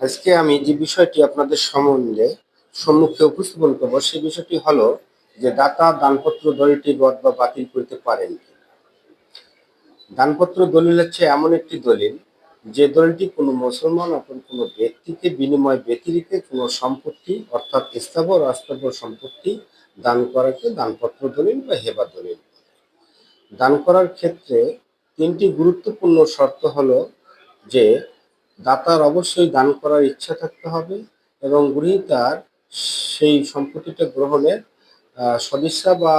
আজকে আমি যে বিষয়টি আপনাদের সম্বন্ধে সম্মুখে উপস্থাপন করব সেই বিষয়টি হলো যে দাতা দানপত্র দলিলটি রদ বা বাতিল করতে পারেন দানপত্র দলিল হচ্ছে এমন একটি দলিল যে দলিলটি কোনো মুসলমান অপর কোনো ব্যক্তিকে বিনিময় ব্যতিরিক্ত কোনো সম্পত্তি অর্থাৎ স্থাবর, অস্থাবর সম্পত্তি দান করাকে দানপত্র দলিল বা হেবা দলিল দান করার ক্ষেত্রে তিনটি গুরুত্বপূর্ণ শর্ত হলো যে দাতার অবশ্যই দান করার ইচ্ছা থাকতে হবে এবং গ্রহীতার সেই সম্পত্তিটা গ্রহণের সদিচ্ছা বা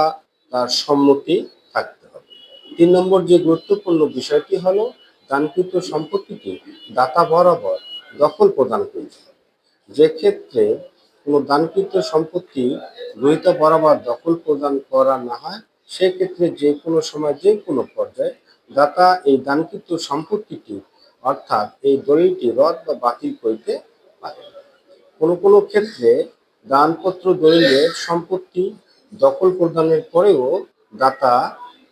তার সম্মতি থাকতে হবে। তিন নম্বর যে গুরুত্বপূর্ণ বিষয়টি হলো, দানকৃত সম্পত্তিটি দাতা বরাবর দখল প্রদান করতে হবে যে ক্ষেত্রে কোনো দানকৃত সম্পত্তি গ্রহীতা বরাবর দখল প্রদান করা না হয়, সেক্ষেত্রে যে কোনো সময় যে কোনো পর্যায়ে দাতা এই দানকৃত সম্পত্তিটি অর্থাৎ এই দলিলটি রদ বা বাতিল করিতে পারে। কোনো কোনো ক্ষেত্রে দানপত্র দলিলের সম্পত্তি দখল প্রদানের পরেও দাতা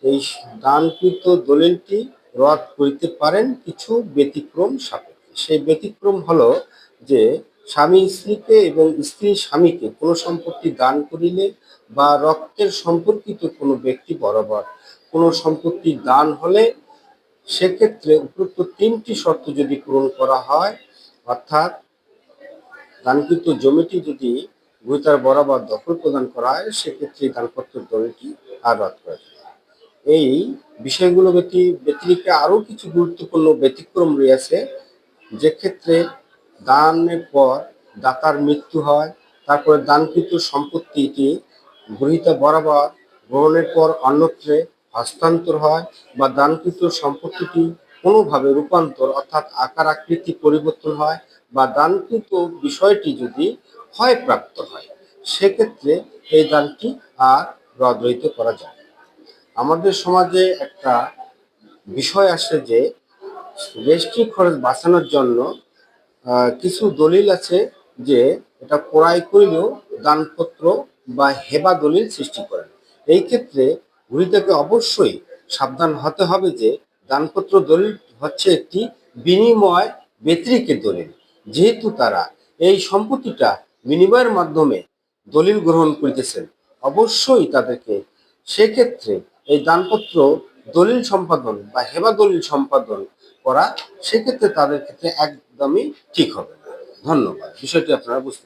এই দানকৃত দলিলটি রদ করিতে পারেন কিছু ব্যতিক্রম সাপেক্ষে। সেই ব্যতিক্রম হলো যে, স্বামী স্ত্রীকে এবং স্ত্রী স্বামীকে কোনো সম্পত্তি দান করিলে বা রক্তের সম্পর্কিত কোনো ব্যক্তি বরাবর কোনো সম্পত্তি দান হলে সেক্ষেত্রে উপরোক্ত তিনটি শর্ত যদি পূরণ করা হয়, অর্থাৎ দানকৃত জমিটি যদি গ্রহীতার বরাবর দখল প্রদান করা হয়, সেক্ষেত্রে দানপত্র দলিলটি আর রদ করা যায় এই বিষয়গুলো ব্যতি, ব্যতিরিক্ত আরও কিছু গুরুত্বপূর্ণ ব্যতিক্রম রয়েছে। যে ক্ষেত্রে দানের পর দাতার মৃত্যু হয়, তারপরে দানকৃত সম্পত্তিটি গ্রহীতা বরাবর গ্রহণের পর অন্যত্রে হস্তান্তর হয় বা দানকৃত সম্পত্তিটি কোনোভাবে রূপান্তর অর্থাৎ আকার আকৃতি পরিবর্তন হয় বা দানকৃত বিষয়টি যদি ক্ষয়প্রাপ্ত হয়, সেক্ষেত্রে এই দানটি আর রদরিত করা যায় আমাদের সমাজে একটা বিষয় আসে যে, রেজিস্ট্রি খরচ বাঁচানোর জন্য কিছু দলিল আছে যে, এটা ক্রয় করিলেও দানপত্র বা হেবা দলিল সৃষ্টি করেন এই ক্ষেত্রে গ্রহীতাকে অবশ্যই সাবধান হতে হবে যে দানপত্র দলিল হচ্ছে একটি বিনিময় ব্যতিরিকের দলিল। যেহেতু তারা এই সম্পত্তিটা বিনিময়ের মাধ্যমে দলিল গ্রহণ করিতেছেন, অবশ্যই তাদেরকে সেক্ষেত্রে এই দানপত্র দলিল সম্পাদন বা হেবা দলিল সম্পাদন করা সেক্ষেত্রে তাদের ক্ষেত্রে একদমই ঠিক হবে না। ধন্যবাদ। বিষয়টি আপনারা বুঝতে